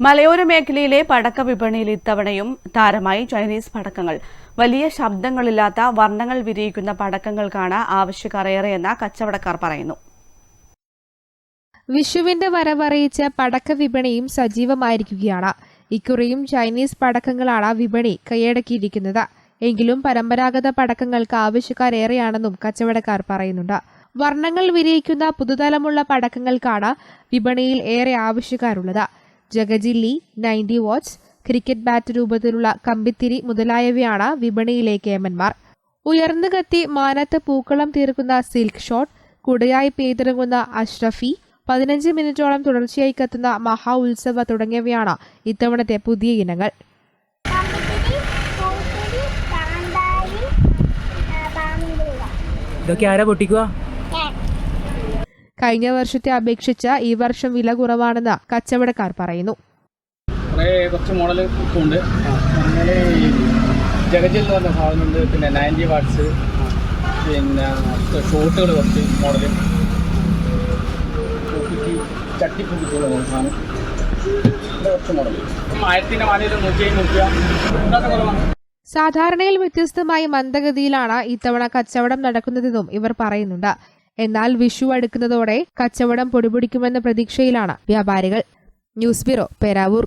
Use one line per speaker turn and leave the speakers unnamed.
മലയോര മേഖലയിലെ പടക്ക വിപണിയിൽ ഇത്തവണയും താരമായി ചൈനീസ് പടക്കങ്ങൾ. വലിയ ശബ്ദങ്ങളില്ലാത്ത വർണങ്ങൾ വിരിയിക്കുന്ന പടക്കങ്ങൾക്കാണ് ആവശ്യക്കാർ ഏറെയെന്ന് കച്ചവടക്കാർ പറയുന്നു.
വിഷുവിന്റെ വരവറിയിച്ച പടക്ക വിപണിയും സജീവമായിരിക്കുകയാണ്. ഇക്കുറിയും ചൈനീസ് പടക്കങ്ങളാണ് വിപണി കൈയടക്കിയിരിക്കുന്നത്. എങ്കിലും പരമ്പരാഗത പടക്കങ്ങൾക്ക് ആവശ്യക്കാരേറെയാണെന്നും കച്ചവടക്കാർ പറയുന്നുണ്ട്. വർണങ്ങൾ വിരിയിക്കുന്ന പുതുതലമുള്ള പടക്കങ്ങൾക്കാണ് വിപണിയിൽ ഏറെ ആവശ്യക്കാരുള്ളത്. ജഗജില്ലി നയന്റി വാച്ച് ക്രിക്കറ്റ് ബാറ്റ് രൂപത്തിലുള്ള കമ്പിത്തിരി മുതലായവയാണ് വിപണിയിലെ കേമന്മാർ ഉയർന്നു കത്തി മാനത്ത് പൂക്കളം തീർക്കുന്ന സിൽക്ക് ഷോട്ട് കുടയായി പെയ്തിറങ്ങുന്ന അഷ്റഫി പതിനഞ്ച് മിനിറ്റോളം തുടർച്ചയായി കത്തുന്ന മഹാ ഉത്സവ തുടങ്ങിയവയാണ് ഇത്തവണത്തെ പുതിയ ഇനങ്ങൾ.
ഇതൊക്കെ ആരാ പൊട്ടിക്കുക
കഴിഞ്ഞ വർഷത്തെ അപേക്ഷിച്ച് ഈ വർഷം വില കുറവാണെന്ന് കച്ചവടക്കാർ പറയുന്നു.
കുറേ കുറച്ച് മോഡൽ ഉണ്ട്. ജഗജിൽ എന്ന് പറഞ്ഞ സാധനമുണ്ട്. പിന്നെ നയന്റി വാട്ട്സ്. പിന്നെ ഷോട്ടുകൾ കുറച്ച് മോഡൽ ചട്ടിപ്പൊട്ടിച്ചുള്ള സാധനം കുറച്ച് മോഡൽ ആയിരത്തിന്റെ മാലയിൽ നൂറ്റി ഇതൊക്കെ കുറവാണ്.
സാധാരണയിൽ വ്യത്യസ്തമായി മന്ദഗതിയിലാണ് ഇത്തവണ കച്ചവടം നടക്കുന്നതെന്നും ഇവർ പറയുന്നുണ്ട്. എന്നാൽ വിഷു അടുക്കുന്നതോടെ കച്ചവടം പൊടിപൊടിക്കുമെന്ന പ്രതീക്ഷയിലാണ് വ്യാപാരികൾ. News bureau Peravoor.